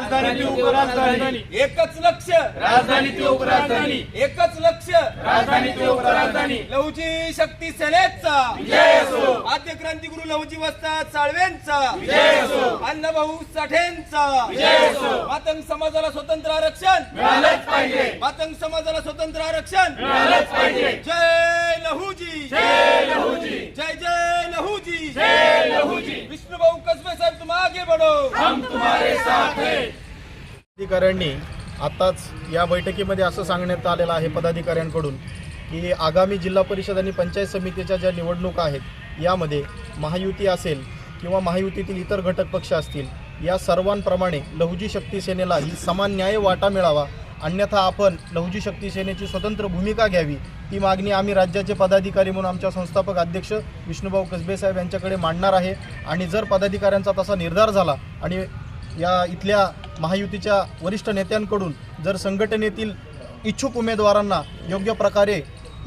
राजधानी उपराजधानी. एकच लक्ष. राजधानी ती उपराजधानी. एकच लक्ष. राजधानी ती उपराजधानी. लहुजी शक्ती सेनेचा. आद्य क्रांतिगुरु लहुजी वस्ताद साळवेंचा अण्णाभाऊ साठेंचा. मातंग समाजाला स्वतंत्र आरक्षण. मिळालंच पाहिजे. मातंग समाजाला स्वतंत्र आरक्षण. मिळालंच पाहिजे. जय लहुजी. जय लहूजी जय जय लहुजी जय लहूजी विष्णुभाऊ कसबे साहेब तुम आगे बढ़ो। हम तुम्हारे साथ हैं। पदाधिकाऱ्यांनी आताच या बैठकीमध्ये असं सांगण्यात आलेलं आहे पदाधिकाऱ्यांकडून की आगामी जिल्हा परिषद आणि पंचायत समितीच्या ज्या निवडणुका आहेत यामध्ये महायुती असेल किंवा महायुतीतील इतर घटक पक्ष असतील या सर्वांप्रमाणे लहुजी शक्ती सेनेला ही समान न्याय वाटा मिळावा अन्यथा आपण लहुजी शक्ती सेनेची स्वतंत्र भूमिका घ्यावी. ती मागणी आम्ही राज्याचे पदाधिकारी म्हणून आमच्या संस्थापक अध्यक्ष विष्णुभाऊ कसबे साहेब यांच्याकडे मांडणार आहे. आणि जर पदाधिकाऱ्यांचा तसा निर्धार झाला आणि या इथल्या महायुतीच्या वरिष्ठ नेत्यांकडून जर संघटनेतील इच्छुक उमेदवारांना योग्य प्रकारे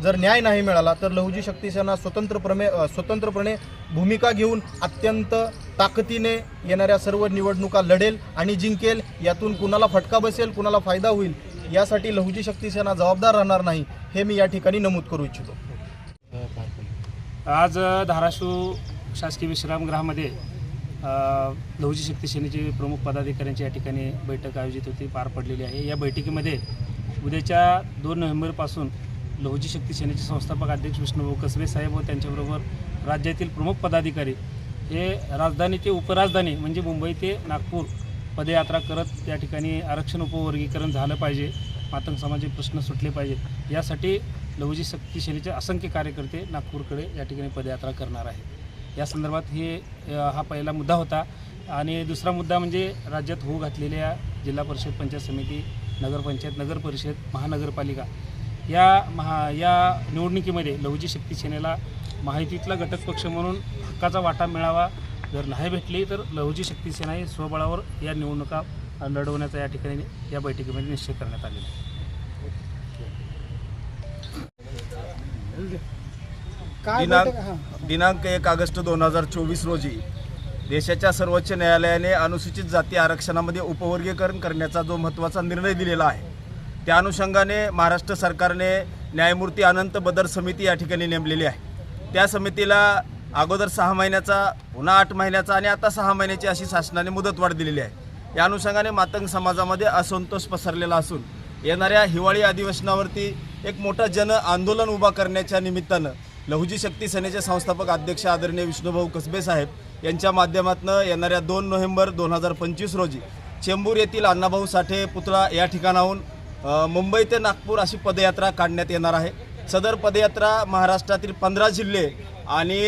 जर न्याय नाही मिळाला तर लहुजी शक्ती सेना स्वतंत्रप्रमे स्वतंत्रपणे भूमिका घेऊन अत्यंत ताकदीने येणाऱ्या सर्व निवडणुका लढेल आणि जिंकेल. यातून कुणाला फटका बसेल कुणाला फायदा होईल यासाठी लहुजी शक्ती सेना जबाबदार राहणार नाही हे मी या ठिकाणी नमूद करू इच्छितो. आज धाराशिव शासकीय विश्रामगृहामध्ये लहुजी शक्ती सेनेचे प्रमुख पदाधिकाऱ्यांची या ठिकाणी बैठक आयोजित होती पार पडलेली आहे. या बैठकीमध्ये उद्याच्या दोन नोव्हेंबरपासून लहुजी शक्ती सेनेचे संस्थापक अध्यक्ष विष्णुभाऊ कसबे साहेब व त्यांच्याबरोबर राज्यातील प्रमुख पदाधिकारी हे राजधानी ते उपराजधानी म्हणजे मुंबई ते नागपूर पदयात्रा करत त्या ठिकाणी आरक्षण उपवर्गीकरण झालं पाहिजे मातंग समाजाचे प्रश्न सुटले पाहिजेत. यासाठी लवजी शक्ती असंख्य कार्यकर्ते नागपूरकडे या ठिकाणी पदयात्रा करणार आहे या संदर्भात हे हा पहिला मुद्दा होता. आणि दुसरा मुद्दा म्हणजे राज्यात होऊ घातलेल्या जिल्हा परिषद पंचायत समिती नगरपंचायत नगर परिषद महानगरपालिका या महा या निवडणुकीमध्ये लवजी शक्ती सेनेला माहितीतला घटक पक्ष म्हणून हक्काचा वाटा मिळावा जर नाही भेटली तर लहुजी शक्ती सेना ही स्वबळावर या निवडणुका लढवण्याचा या ठिकाणी या बैठकीमध्ये निश्चय करण्यात आलेला आहे. दिनांक दिनांक एक ऑगस्ट दोन हजार चोवीस रोजी देशाच्या सर्वोच्च न्यायालयाने अनुसूचित जाती आरक्षणामध्ये उपवर्गीकरण करण्याचा जो महत्त्वाचा निर्णय दिलेला आहे त्या अनुषंगाने महाराष्ट्र सरकारने न्यायमूर्ती अनंत बदर समिती या ठिकाणी नेमलेली आहे. त्या समितीला अगोदर सहा महिन्याचा पुन्हा आठ महिन्याचा आणि आता सहा महिन्याची अशी शासनाने मुदतवाढ दिलेली आहे. या अनुषंगाने मातंग समाजामध्ये असंतोष पसरलेला असून येणाऱ्या हिवाळी अधिवेशनावरती एक मोठा जन आंदोलन उभा करण्याच्या निमित्तानं लहुजी शक्ती सेनेचे संस्थापक अध्यक्ष आदरणीय विष्णुभाऊ कसबे साहेब यांच्या माध्यमातून येणाऱ्या दोन नोव्हेंबर दोन हजार पंचवीस रोजी चेंबूर येथील अण्णाभाऊ साठे पुतळा या ठिकाणाहून मुंबई ते नागपूर अशी पदयात्रा काढण्यात येणार आहे. सदर पदयात्रा महाराष्ट्रातील पंधरा जिल्हे आणि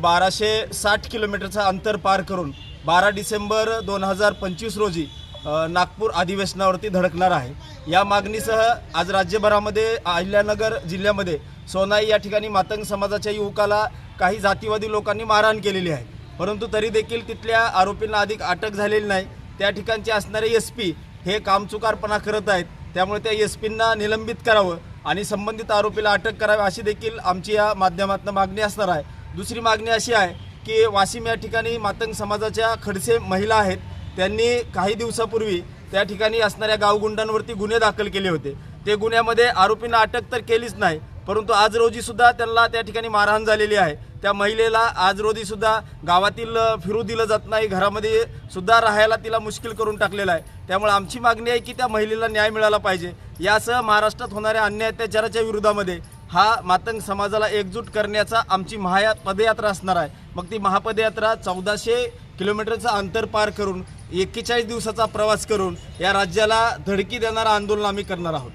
बाराशे साठ किलोमीटरचं अंतर पार करून बारा डिसेंबर दोन हजार पंचवीस रोजी नागपूर अधिवेशनावरती धडकणार आहे. या मागणीसह आज राज्यभरामध्ये अहिल्यानगर जिल्ह्यामध्ये सोनाई या ठिकाणी मातंग समाजाच्या युवकाला काही जातीवादी लोकांनी मारहाण केलेली आहे. परंतु तरी देखील तिथल्या आरोपींना अधिक अटक झालेली नाही. त्या ठिकाणचे असणारे एस पी हे कामचुकारपणा करत आहेत. त्यामुळे त्या एस पींना निलंबित करावं. आणि संबंधित आरोपीला अटक करावी अशी देखील आमची या माध्यमातून मागणी असणार आहे. दुसरी मागणी अशी आहे की वाशिम या ठिकाणी मातंग समाजाच्या खडसे महिला आहेत. त्यांनी काही दिवसापूर्वी त्या ठिकाणी असणाऱ्या गावगुंडांवरती गुन्हे दाखल केले होते. ते गुन्ह्यामध्ये आरोपींना अटक तर केलीच नाही परंतु आज रोजीसुद्धा त्यांना त्या ठिकाणी मारहाण झालेली आहे. त्या महिलेला आज रोजीसुद्धा गावातील फिरू दिलं जात नाही घरामध्ये सुद्धा राहायला तिला मुश्किल करून टाकलेलं आहे. त्यामुळे आमची मागणी आहे की त्या महिलेला न्याय मिळाला पाहिजे. यासह महाराष्ट्रात होणाऱ्या अन्य अत्याचाराच्या विरोधामध्ये हा मातंग समाजाला एकजूट करण्याचा आमची महाया पदयात्रा असणार आहे. मग ती महापदयात्रा चौदाशे किलोमीटरचं अंतर पार करून एक्केचाळीस दिवसाचा प्रवास करून या राज्याला धडकी देणारं आंदोलन आम्ही करणार आहोत.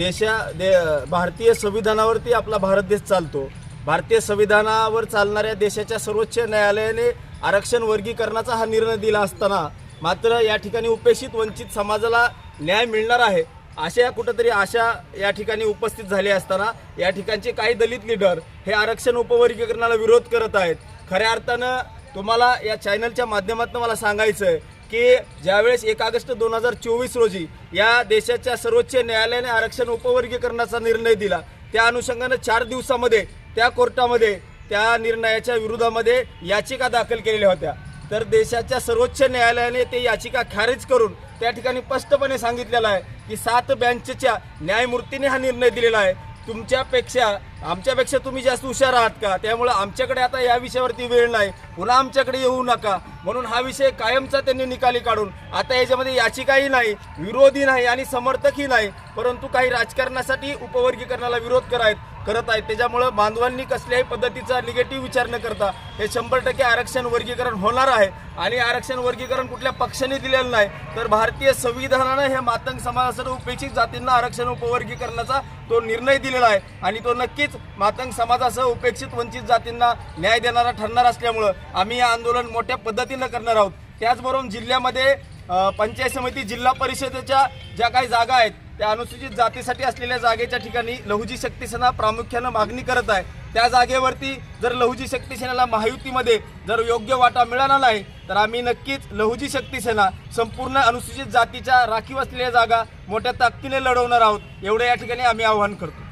देशा दे भारतीय संविधानावरती आपला भारत देश चालतो. भारतीय संविधानावर चालणाऱ्या देशाच्या सर्वोच्च न्यायालयाने आरक्षण वर्गीकरणाचा हा निर्णय दिला असताना मात्र या ठिकाणी उपेक्षित वंचित समाजाला न्याय मिळणार आहे अशा कुठंतरी आशा या ठिकाणी उपस्थित झाली असताना या ठिकाणचे काही दलित लीडर हे आरक्षण उपवर्गीकरणाला विरोध करत आहेत. खऱ्या अर्थानं तुम्हाला या चॅनलच्या माध्यमातून मला सांगायचं आहे की ज्यावेळेस एक ऑगस्ट दोन हजार चोवीस रोजी या देशाच्या सर्वोच्च न्यायालयाने आरक्षण उपवर्गीकरणाचा निर्णय दिला त्या अनुषंगानं चार दिवसामध्ये त्या कोर्टामध्ये त्या निर्णयाच्या विरोधामध्ये याचिका दाखल केलेल्या होत्या. तर देशाच्या सर्वोच्च न्यायालयाने ते याचिका खारिज करून त्या ठिकाणी स्पष्टपणे सांगितलेलं आहे की सात बँचच्या न्यायमूर्तीने हा निर्णय दिलेला आहे. तुमच्यापेक्षा आमच्यापेक्षा तुम्ही जास्त हुशार आहात का? त्यामुळं आमच्याकडे आता या विषयावरती वेळ नाही. पुन्हा आमच्याकडे येऊ नका. म्हणून हा विषय कायमचा त्यांनी निकाली काढून आता याच्यामध्ये याचिकाही नाही विरोधी नाही आणि समर्थकही नाही परंतु काही राजकारणासाठी उपवर्गीकरणाला विरोध करायत करत आहेत. त्याच्यामुळं बांधवांनी कसल्याही पद्धतीचा निगेटिव्ह विचार न करता हे शंभर टक्के आरक्षण वर्गीकरण होणार आहे. आणि आरक्षण वर्गीकरण कुठल्या पक्षाने दिलेलं नाही तर भारतीय संविधानानं हे मातंग समाजासाठी उपेक्षित जातींना आरक्षण उपवर्गीकरणाचा तो निर्णय दिलेला आहे. आणि तो नक्कीच मातंग समाजासह उपेक्षित वंचित जातींना न्याय देणारा ठरणार असल्यामुळं आम्ही हे आंदोलन मोठ्या पद्धतीनं करणार आहोत. त्याचबरोबर जिल्ह्यामध्ये पंचायत समिती जिल्हा परिषदेच्या ज्या काही जागा आहेत त्या अनुसूचित जातीसाठी असलेल्या जागेच्या ठिकाणी लहुजी शक्ती सेना प्रामुख्यानं मागणी करत आहे. त्या जागेवरती जर लहुजी शक्ती सेनेला महायुतीमध्ये जर योग्य वाटा मिळाला नाही तर आम्ही नक्कीच लहुजी शक्ती सेना संपूर्ण अनुसूचित जातीच्या राखीव असलेल्या जागा मोठ्या ताकदीने लढवणार आहोत. एवढं या ठिकाणी आम्ही आवाहन करतो.